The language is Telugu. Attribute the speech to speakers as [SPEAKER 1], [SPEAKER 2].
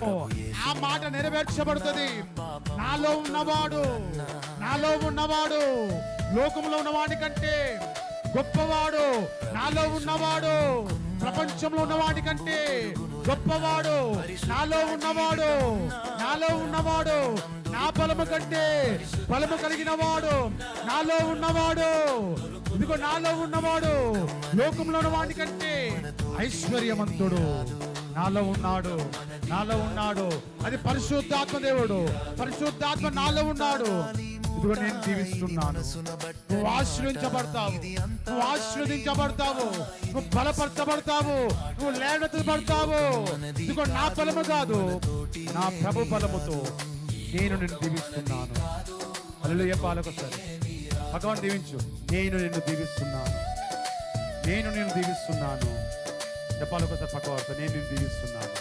[SPEAKER 1] ఆ మాట నెరవేర్చబడుతుంది. నాలో ఉన్నవాడు నాలో ఉన్నవాడు లోకంలో ఉన్నవాడి కంటే గొప్పవాడు నాలో ఉన్నవాడు ప్రపంచంలో ఉన్నవాడి కంటే గొప్పవాడు నాలో ఉన్నవాడు నాలో ఉన్నవాడు నా బలము కంటే బలము కలిగిన వాడు నాలో ఉన్నవాడు. ఇదిగో నాలో ఉన్నవాడు లోకంలో ఉన్నవాడి కంటే ఐశ్వర్యవంతుడు నాలో ఉన్నాడు. నాలో ఉన్నాడు. అది పరిశుద్ధాత్మ దేవుడు. పరిశుద్ధాత్మ నాలో ఉన్నాడు. ఇదిగో నేను జీవిస్తున్నాను. నువ్వు ఆశ్రయించబడతావు. నువ్వు ఆశ్రయించబడతావు. నువ్వు బలపరచబడతావు. నువ్వు లేనెత్తబడతావు ఇదిగో నా బలము కాదు నా ప్రభు బలముతో నేను నిన్ను దీవిస్తున్నాను అల్లు ఏ పాలకొస్తారు భగవాన్ దీవించు. నేను నిన్ను దీవిస్తున్నాను. నేను నిన్ను దీవిస్తున్నాను. చెప్పాలకొస్తారు పక్క నేను నిన్ను దీవిస్తున్నాను.